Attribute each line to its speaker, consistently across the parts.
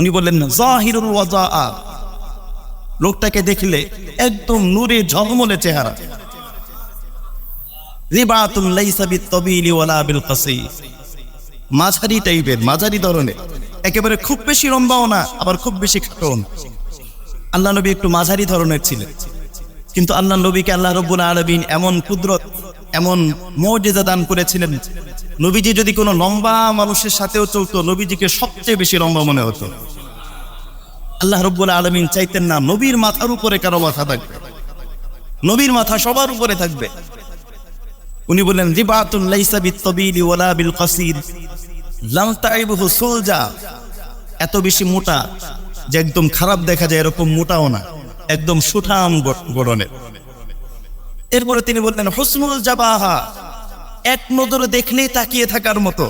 Speaker 1: উনি বললেন লোকটাকে দেখলে একদম নূরে ঝলমলে চেহারা। মাঝারি টাইপের, মাঝারি ধরনের। একেবারে খুব বেশি লম্বাও না, আবার খুব বেশি আল্লাহ নবী একটু মাঝারি ধরনের ছিলেন। কিন্তু আল্লাহ নবীকে আল্লাহ রব্বুল আলমিন এমন কুদরত, এমন মর্যাদা দান করেছিলেন নবীজি যদি কোনো লম্বা মানুষের সাথেও চলতো, নবীজিকে সবচেয়ে বেশি লম্বা মনে হতো। আল্লাহ রব্বুল আলমিন চাইতেন না নবীর মাথার উপরে কারও মাথা থাকবে। নবীর মাথা সবার উপরে থাকবে। উনি বললেন রিবাতুল লাইসা বিত-তাবিলি ওয়ালা বিল কাসির লাম তাইবুহু সুলজা। এত বেশি মোটা যে একদম খারাপ দেখা যায়, এরকম মোটাও না, একদম সুঠাম গড়নের। এরপরে তিনি বললেন হুসমুল জাবাহা। এক নজরে দেখলেই তাকিয়ে থাকার মতো।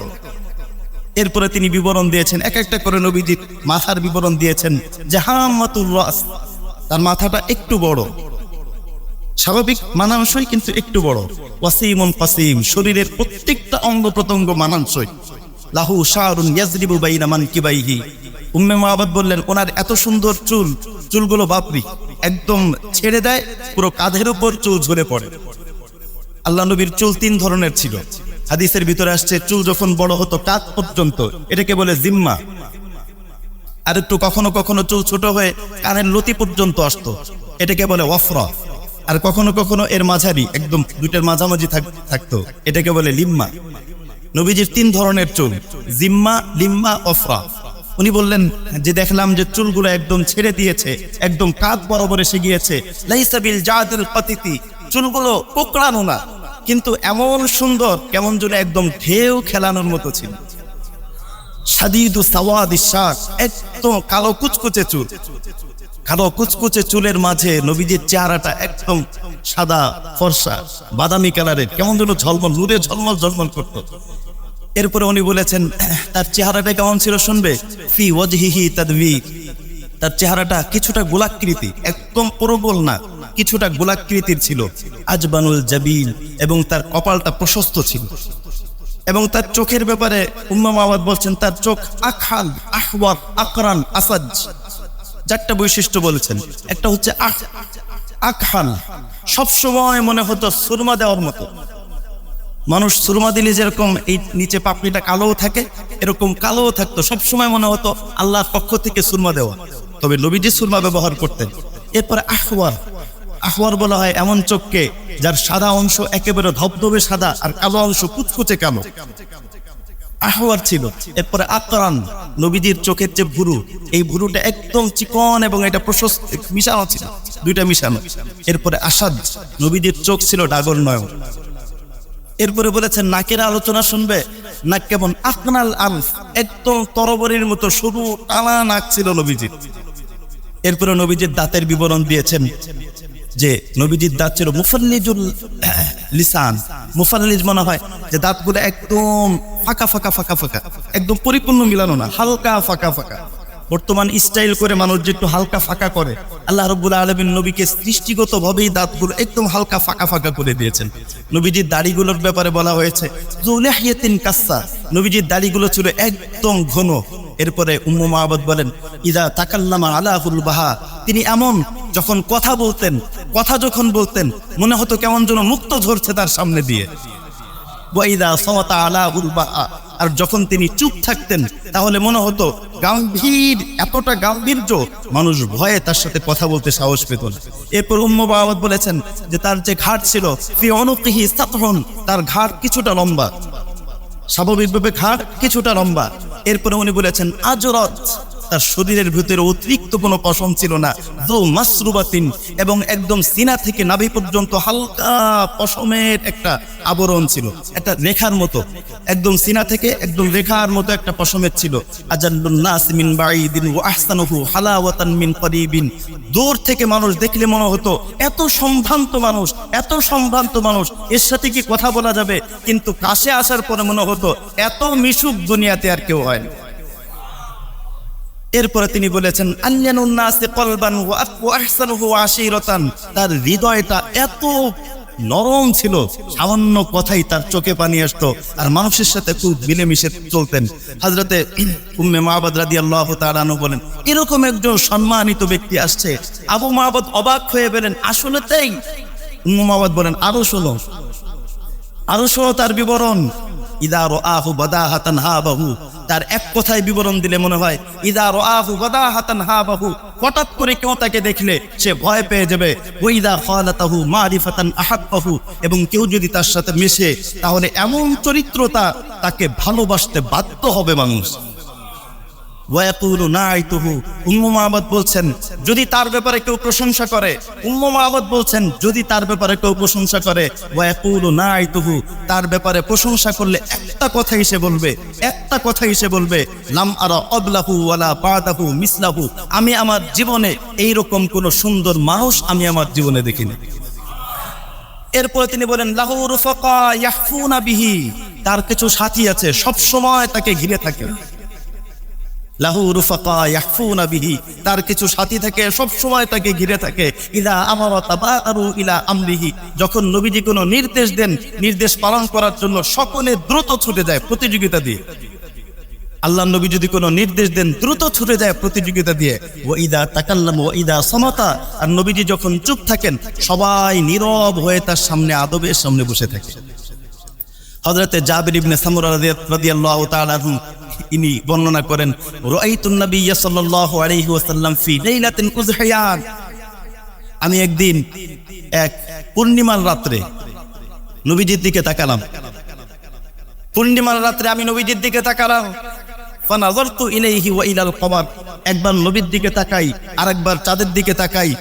Speaker 1: এরপরে তিনি বিবরণ দিয়েছেন, এক একটা করে নবীজির মাথার বিবরণ দিয়েছেন, জাহামাতুর তার মাথাটা একটু বড়। স্বাভাবিক, মানানসই কিন্তু একটু বড়। ওয়াসিমুন কাসিম, শরীরের প্রত্যেকটা অঙ্গ প্রত্যঙ্গ মানানসই। লাহু শাহরুন ইয়াজরিবু বাইনা মানকিবাইহি উম্মে মাহবাদ বললেন, ওনার এত সুন্দর চুল, চুলগুলো বাপরি। একদম ছেড়ে দেয়, পুরো কাঁধের উপর চুল ঝরে পড়ে। আল্লাহ নবীর চুল তিন ধরনের ছিল। হাদিসের ভিতরে আসছে, চুল যখন বড় হতো কাত পর্যন্ত, এটাকে বলে জিম্মা। আর একটু কখনো কখনো চুল ছোট হয়ে কানের লতি পর্যন্ত আসতো, এটাকে বলে ওয়ফরা। আর কখনো কখনো এর মাঝারি, একদম দুইটার মাঝামাঝি থাক- থাকতো, এটাকে বলে লিম্মা। নবীজির তিন ধরনের চুল, জিম্মা, লিম্মা অফরা উনি বললেন, যে দেখলাম যে চুলগুলো একদম ছেড়ে দিয়েছে, একদম কাঁধ বরাবর এসে গিয়েছে চুলগুলো কোকড়ানো না। কিন্তু এমন সুন্দর, কেমন যেন একদম ঢেউ খেলানোর মতো ছিল। সাদিদু সাওয়াদ শাক, একদম কালো কুচকুচে চুল। কালো কুচকুচে চুলের মাঝে নবীজির চেহারাটা একদম সাদা, ফর্সা, বাদামি কালারের, কেমন যেন ঝলমল নূরে ঝলমল ঝলমল করত। এরপরে উনি বলেছেন, তার চেহারাটা কেমন ছিল শুনবে? ফি ওয়াজহিহি তাদবীর। তার চেহারাটা কিছুটা গোলাকৃতি, একদম প্রবল না। কিছুটা গোলাকৃতির ছিল। আজবানুল জাবিল এবং তার কপালটা প্রশস্ত ছিল। এবং তার চোখের ব্যাপারে উম্মা মাওয়াদ বলছেন, তার চোখ আখাল, আহওয়ার আকরান আসাজ। চারটা বৈশিষ্ট্য বলেছেন। একটা হচ্ছে আখ, আখাল। সবসময় মনে হতো সুরমা দেওয়ার মতো। মানুষ সুরমা দিলে যেরকম এই নিচে পাপড়িটা কালোও থাকে, এরকম কালোও থাকতো। সবসময় মনে হতো আল্লাহর পক্ষ থেকে সুরমা দেওয়া। তবে নবীজি সুরমা ব্যবহার করতেন। এরপরে আহওয়ার আহওয়ার বলা হয় এমন চোখকে যার সাদা অংশ একেবারে ধবধবে সাদা আর কালো অংশ কুচকুচে কালো। আহওয়ার ছিল। এরপরে আকরান, নবীজির চোখের যে ভুরু, এই ভুরুটা একদম চিকন এবং এটা প্রশস্ত, মিশানো ছিল, দুইটা মিশানো। এরপরে আসাদ, নবীজির চোখ ছিল ডাগর নয়ন। এরপরে বলেছেন, নাকের আলোচনা শুনবে? নাক কেমন আকনাল আলফ, একদম তরবরির মতো সরু, টানা নাক ছিল নবীজির। এরপরে নবীজির দাঁতের বিবরণ দিয়েছেন যে নবীজির দাঁত ছিল মুফাল্লিজুল লিসান। মুফাল্লিজ মনে হয় যে দাঁতগুলো একদম ফাঁকা ফাঁকা ফাঁকা ফাঁকা। একদম পরিপূর্ণ মিলানো না, হালকা, ফাঁকা ফাঁকা। বর্তমান স্টাইল করে মানুষ যে একটু হালকা, ফাঁকা করে, আল্লাহ রব্বুল আলমিন নবীকে সৃষ্টিগত ভাবেই দাঁতগুলো একদম হালকা, ফাঁকা ফাঁকা করে দিয়েছেন। নবীজির দাড়িগুলোর ব্যাপারে বলা হয়েছে কাস্সা। নবীজির দাড়িগুলো ছিল একদম ঘন। এরপরে উম্মু মাহবত বলেন, ইদা তাকাল্লামা আলাহুল বাহা। তিনি এমন যখন কথা বলতেন কথা যখন বলতেন, মনে হতো কেমন যেন মুক্ত ঝরছে তার সামনে দিয়ে। আর যখন তিনি চুপ থাকতেন, তাহলে মনে হতো গাম্ভীর, এতটা গাম্ভীর্য, মানুষ ভয়ে তার সাথে কথা বলতে সাহস পেত না। এরপর উম্মু বলেছেন যে, তার যে ঘাট ছিল তার ঘাট কিছুটা লম্বা। স্বাভাবিকভাবে ঘাট কিছুটা লম্বা। এরপরে উনি বলেছেন, আজরত। তার শরীরের ভিতরে অতিরিক্ত কোনো পশম ছিল না। দো মাসরুবাতিন এবং একদম সিনা থেকে নাভি পর্যন্ত হালকা পশমের একটা আবরণ ছিল। একটা রেখার মতো। একদম সিনা থেকে একদম রেখার মতো একটা পশমের ছিল। আজাল্লুন নাস মিন বাঈদিন ওয়া আহসানুহু হালাওয়াতান মিন করিবিন। দূর থেকে মানুষ দেখলে মনে হতো, এত সম্ভ্রান্ত মানুষ, এত সম্ভ্রান্ত মানুষ, এর সাথে কি কথা বলা যাবে? কিন্তু কাছে আসার পরে মনে হতো, এত মিশুক দুনিয়াতে আর কেউ হয় না। এরপরে তিনি বলেছেন তার হৃদয়টা এত নরম ছিল, সামান্য কথাই তার চোখে পানি আসতো, আর মানুষের সাথে খুব মিলেমিশে চলতেন। হাজরতে উম্মে মাহবাদ রাদি আল্লাহ তালানু বলেন, এরকম একজন সম্মানিত ব্যক্তি আসছে। আবু মাহবাদ অবাক হয়ে বলেন, আসলে তাই। উম্মে মাহবাদ বলেন, আরও শোনো। আরও শোনো তার বিবরণ। ইদার আহু বাদা হাতান হা বাহু তার এক কথায় বিবরণ দিলে মনে হয়, ইদা রাহু গদা হাতান হা বাহু হঠাৎ করে কেউ তাকে দেখলে সে ভয় পেয়ে যাবে। ওইদা খালাতাহু মারিফাতান আহাব্বাহু। এবং কেউ যদি তার সাথে মিশে, তাহলে এমন চরিত্রতা তাকে ভালোবাসতে বাধ্য হবে মানুষ। ওয়াকুলু নাইতুহু উম্মু মাহমদ বলছেন, যদি তার ব্যাপারে কেউ প্রশংসা করে, উম্মু মাহমদ বলছেন, যদি তার ব্যাপারে কেউ প্রশংসা করে ওয়াকুলু নাইতুহু তার ব্যাপারে প্রশংসা করলে একটা কথাই সে বলবে, একটা কথাই সে বলবে, লাম আরা অবলাহু ওয়ালা বাদাহু মিসলাহু। আমি আমার জীবনে এই রকম কোন সুন্দর মানুষ আমি আমার জীবনে দেখিনি। এরপরে তিনি বলেন, লাহু রুফাকা ইয়াহফুনা বিহি। তার কিছু সাথী আছে সব সময় তাকে ঘিরে থাকে। লাহু তার কিছু সাথী থাকে সব সময় তাকে ঘিরে থাকে। ইলা ইলা আমরিহি। যখন নবীজি কোনো নির্দেশ দেন, নির্দেশ পালন করার জন্য সকলে দ্রুত ছুটে যায় প্রতিযোগিতা দিয়ে। আল্লাহ নবী যদি কোনো নির্দেশ দেন, দ্রুত ছুটে যায় প্রতিযোগিতা দিয়ে। ও ইদা তাকাল্লাম ও ইদা সমতা। আর নবীজি যখন চুপ থাকেন, সবাই নীরব হয়ে তার সামনে, আদবের সামনে বসে থাকে। হযরতে জাবির ইবনে সামুরা রাদিয়াল্লাহু তাআলা ইনি বর্ণনা করেন আমি একদিন, এক পূর্ণিমার রাত্রে নবীজির দিকে তাকালাম। পূর্ণিমার রাত্রে আমি নবীজির দিকে তাকালাম। ফানাজারতু ইলাইহি ওয়া ইলাল কমার। একবার নবীর দিকে তাকাই, আরেকবার চাঁদের দিকে তাকাই।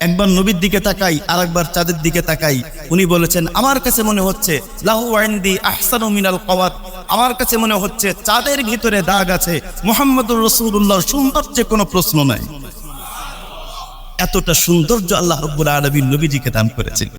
Speaker 1: একবার নবীর দিকে তাকাই আর একবার চাঁদের দিকে তাকাই। উনি বলেছেন, আমার কাছে মনে হচ্ছে, লাহু আইন্দি আহসান মিনাল কওয়াত। আমার কাছে মনে হচ্ছে, চাঁদের ভিতরে দাগ আছে। মুহাম্মদুর সুন্দর সৌন্দর্যে কোনো প্রশ্ন নাই। এতটা সৌন্দর্য আল্লাহ রব্বুল আলামিন নবীজিকে দান করেছেন।